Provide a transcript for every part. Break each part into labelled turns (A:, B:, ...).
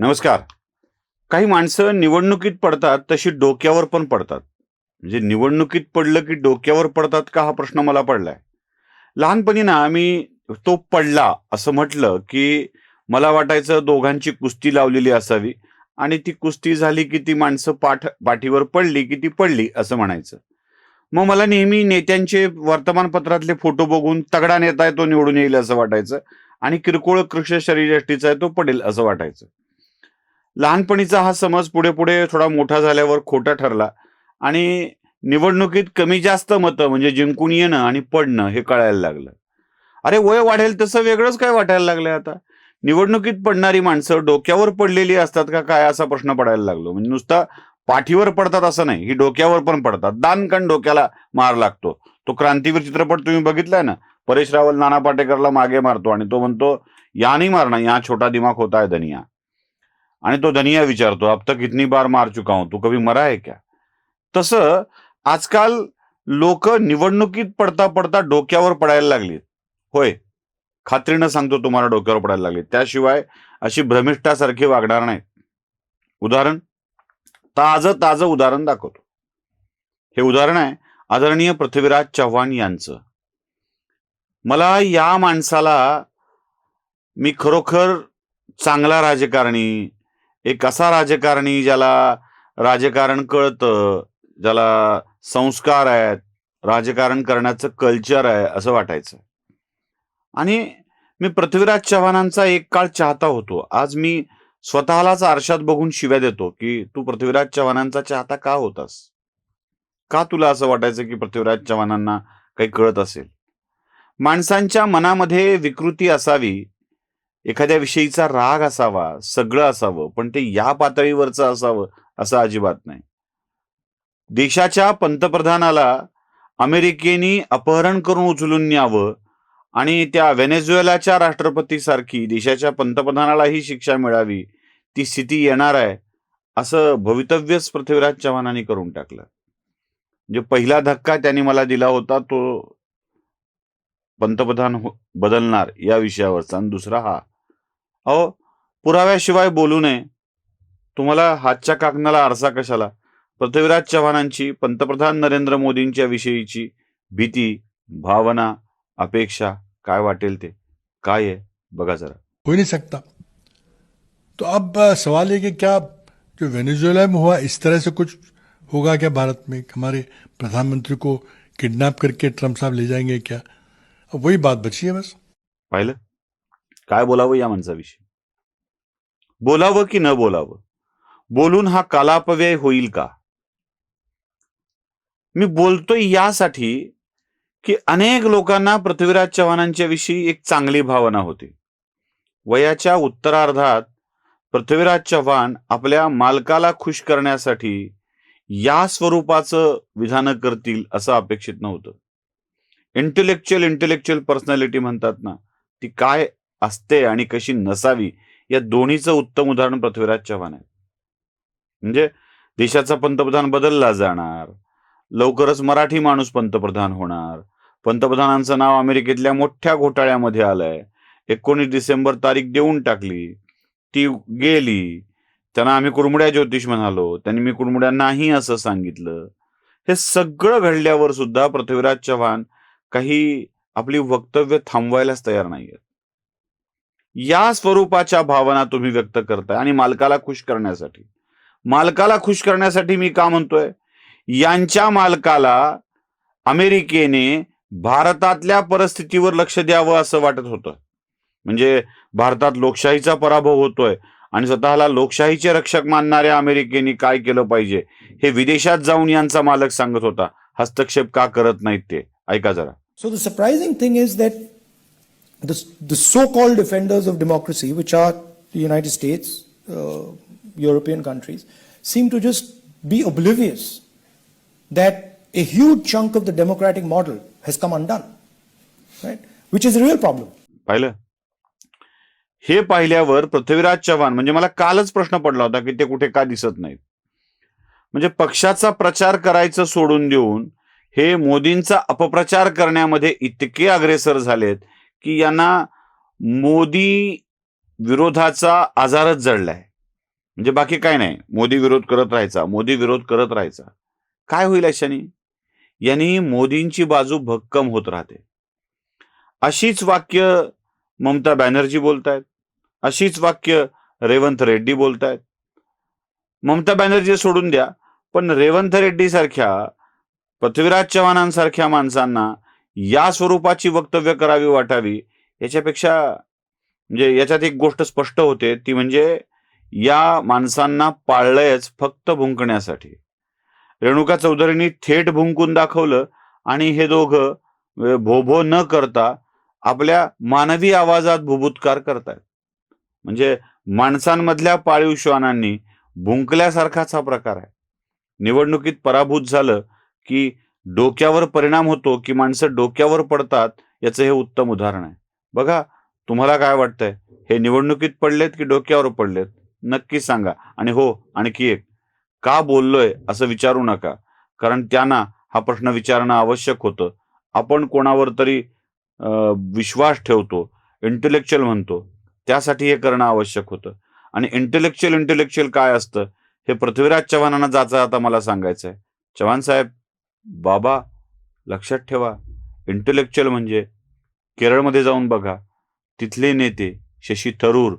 A: नमस्कार. काही माणसं निवडणुकीत पडतात तशी डोक्यावर पण पडतात. म्हणजे निवडणुकीत पडलं की डोक्यावर पडतात का हा प्रश्न मला पडलाय. लहानपणी ना मी तो पडला असं म्हटलं की मला वाटायचं दोघांची कुस्ती लावलेली असावी आणि ती कुस्ती झाली की ती माणसं पाठ पाठीवर पडली की ती पडली असं म्हणायचं. मग मला नेहमी नेत्यांचे वर्तमानपत्रातले फोटो बघून तगडा नेता आहे तो निवडून येईल असं वाटायचं आणि किरकोळ कृष्ण शरीरष्टीचा आहे तो पडेल असं वाटायचं. लहानपणीचा हा समज पुढे पुढे थोडा मोठा झाल्यावर खोटा ठरला. आणि निवडणुकीत कमी जास्त मतं म्हणजे जिंकून येणं आणि पडणं हे कळायला लागलं. अरे वय वाढेल तसं वेगळंच काय वाटायला लागलंय आता? निवडणुकीत पडणारी माणसं डोक्यावर पडलेली असतात का काय असा प्रश्न पडायला लागलो? म्हणजे नुसता पाठीवर पडतात असं नाही ही डोक्यावर पण पडतात. दानकण डोक्याला मार लागतो. तो क्रांतीवीर चित्रपट तुम्ही बघितलाय ना? परेश रावल नाना पाटेकरला मागे मारतो आणि तो म्हणतो या नाही या छोटा दिमाग होता है धनिया. आणि तो धनिया विचारतो अब तक कितनी बार मार चुका हूं तू कभी मरा आहे क्या? तसं आजकाल लोक निवडणुकीत पडता पडता डोक्यावर पडायला लागलीत. होय खात्रीनं सांगतो तुम्हाला डोक्यावर पडायला लागली त्याशिवाय अशी भ्रमिष्ठासारखी वागणार नाहीत. उदाहरण ताजं ताजं उदाहरण दाखवतो. हे उदाहरण आहे आदरणीय पृथ्वीराज चव्हाण यांचं. मला या माणसाला मी खरोखर चांगला राजकारणी एक असा राजकारणी ज्याला राजकारण कळतं ज्याला संस्कार आहेत राजकारण करण्याचं कल्चर आहे असं वाटायचं. आणि मी पृथ्वीराज चव्हाणांचा एक काळ चाहता होतो. आज मी स्वतःलाच आरशात बघून शिव्या देतो की तू पृथ्वीराज चव्हाणांचा चाहता का होतास? का तुला असं वाटायचं की पृथ्वीराज चव्हाणांना काही कळत असेल? माणसांच्या मनामध्ये विकृती असावी एखाद्या विषयीचा राग असावा सगळं असावं पण ते या पातळीवरचं असावं असं अजिबात नाही. देशाच्या पंतप्रधानाला अमेरिकेने अपहरण करून उचलून न्यावं आणि त्या व्हेनेझुएलाच्या राष्ट्रपतीसारखी देशाच्या पंतप्रधानालाही शिक्षा मिळावी ती स्थिती येणार आहे असं भवितव्यच पृथ्वीराज चव्हाणांनी करून टाकलं. म्हणजे पहिला धक्का त्यांनी मला दिला होता तो पंतप्रधान हो- बदलणार या विषयावरचा आणि दुसरा हा. अहो पुराव्याशिवाय बोलू नये. तुम्हाला हातच्या काकणाला आरसा कशाला? पृथ्वीराज चव्हाणांची पंतप्रधान नरेंद्र मोदींच्या विषयीची भीती भावना अपेक्षा काय वाटेल ते? काय आहे? बघा जरा.
B: हो ही नहीं सकता. तो अब सवाल है कि क्या जो वेनेजुएला में हुआ इस तरह से कुछ होगा क्या भारत में? हमारे प्रधानमंत्री को किडनैप करके ट्रम्प साहब ले जाएंगे क्या? अब वही बात बची है बस।
A: पाहिलं? काय बोलावं या माणसाविषयी? बोलावं की न बोलावं? बोलून हा कालापव्यय होईल का? मी बोलतोय यासाठी की अनेक लोकांना पृथ्वीराज चव्हाणांच्या विषयी एक चांगली भावना होती. वयाच्या उत्तरार्धात पृथ्वीराज चव्हाण आपल्या मालकाला खुश करण्यासाठी या स्वरूपाचं विधानं करतील असं अपेक्षित नव्हतं. इंटेलेक्च्युअल इंटेलेक्च्युअल पर्सनॅलिटी म्हणतात ना ती काय असते आणि कशी नसावी या दोन्हीचं उत्तम उदाहरण पृथ्वीराज चव्हाण आहे म्हणजे देशाचा पंतप्रधान बदलला जाणार लवकरच मराठी माणूस पंतप्रधान होणार. पंतप्रधानांचं नाव अमेरिकेतल्या मोठ्या घोटाळ्यामध्ये आलंय. एकोणीस डिसेंबर तारीख देऊन टाकली. ती गेली. त्यांना आम्ही कुरमुड्या ज्योतिष म्हणालो. त्यांनी मी कुरमुड्या नाही असं सांगितलं. हे सगळं घडल्यावर सुद्धा पृथ्वीराज चव्हाण काही आपली वक्तव्य थांबवायलाच तयार नाहीयेत. या स्वरूपाच्या भावना तुम्ही व्यक्त करताय आणि मालकाला खुश करण्यासाठी. मालकाला खुश करण्यासाठी मी का म्हणतोय? यांच्या मालकाला अमेरिकेने भारतातल्या परिस्थितीवर लक्ष द्यावं असं वाटत होतं. म्हणजे भारतात लोकशाहीचा पराभव होतोय आणि स्वतःला लोकशाहीचे रक्षक मानणाऱ्या अमेरिकेने काय केलं पाहिजे? हे विदेशात जाऊन यांचा मालक सांगत होता. हस्तक्षेप का करत नाहीत ते? ऐका जरा.
C: So the surprising thing is that the, the so-called defenders of democracy, which are the United States, uh, European countries, seem to just be oblivious that a huge chunk of the democratic model has come undone, right? Which is a real problem.
A: पाहिलं हे पाहिल्यावर पृथ्वीराज चव्हाण म्हणजे मला कालच प्रश्न पडला होता की ते कुठे का दिसत नाहीत म्हणजे पक्षाचा प्रचार करायचं सोडून देऊन हे मोदींचा अपप्रचार करण्यामध्ये इतके अग्रेसर झालेत की यांना मोदी विरोधाचा आजारच जडलाय. म्हणजे बाकी काय नाही. मोदी विरोध करत राहायचा मोदी विरोध करत राहायचा. काय होईल अशाने यांनी मोदींची बाजू भक्कम होत राहते. अशीच वाक्य ममता बॅनर्जी बोलतायत. अशीच वाक्य रेवंत रेड्डी बोलतायत. ममता बॅनर्जी सोडून द्या पण रेवंत रेड्डी सारख्या पृथ्वीराज चव्हाणांसारख्या माणसांना या स्वरूपाची वक्तव्य करावी वाटावी याच्यापेक्षा म्हणजे याच्यात एक गोष्ट स्पष्ट होते ती म्हणजे या माणसांना पाळलंयच फक्त भुंकण्यासाठी. रेणुका चौधरींनी थेट भुंकून दाखवलं आणि हे दोघं भोभो न करता आपल्या मानवी आवाजात भुभुत्कार करतायत. म्हणजे माणसांमधल्या पाळीव श्वानांनी भुंकल्यासारखाच हा प्रकार आहे. निवडणुकीत पराभूत झालं की डोक्यावर परिणाम होतो की माणसं डोक्यावर पडतात याचं हे उत्तम उदाहरण आहे. बघा तुम्हाला काय वाटतंय? हे निवडणुकीत पडलेत की डोक्यावर पडलेत? नक्की सांगा. आणि हो आणखी एक. का बोललोय असं विचारू नका. कारण त्यांना हा प्रश्न विचारणं आवश्यक होतं. आपण कोणावर तरी विश्वास ठेवतो इंटेलेक्च्युअल म्हणतो त्यासाठी हे करणं आवश्यक होतं. आणि इंटेलेक्च्युअल इंटेलेक्च्युअल काय असतं? हे पृथ्वीराज चव्हाणांना जायचं आता मला सांगायचं आहे चव्हाण साहेब बाबा लक्षात ठेवा इंटलेक्च्युअल म्हणजे केरळमध्ये जाऊन बघा. तिथले नेते शशी थरूर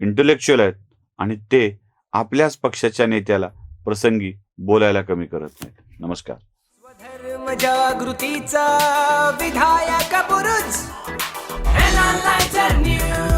A: इंटलेक्च्युअल आहेत आणि ते आपल्याच पक्षाच्या नेत्याला प्रसंगी बोलायला कमी करत नाहीत. नमस्कार.
D: स्वधर्म जागृतीचा विधायक न्यूज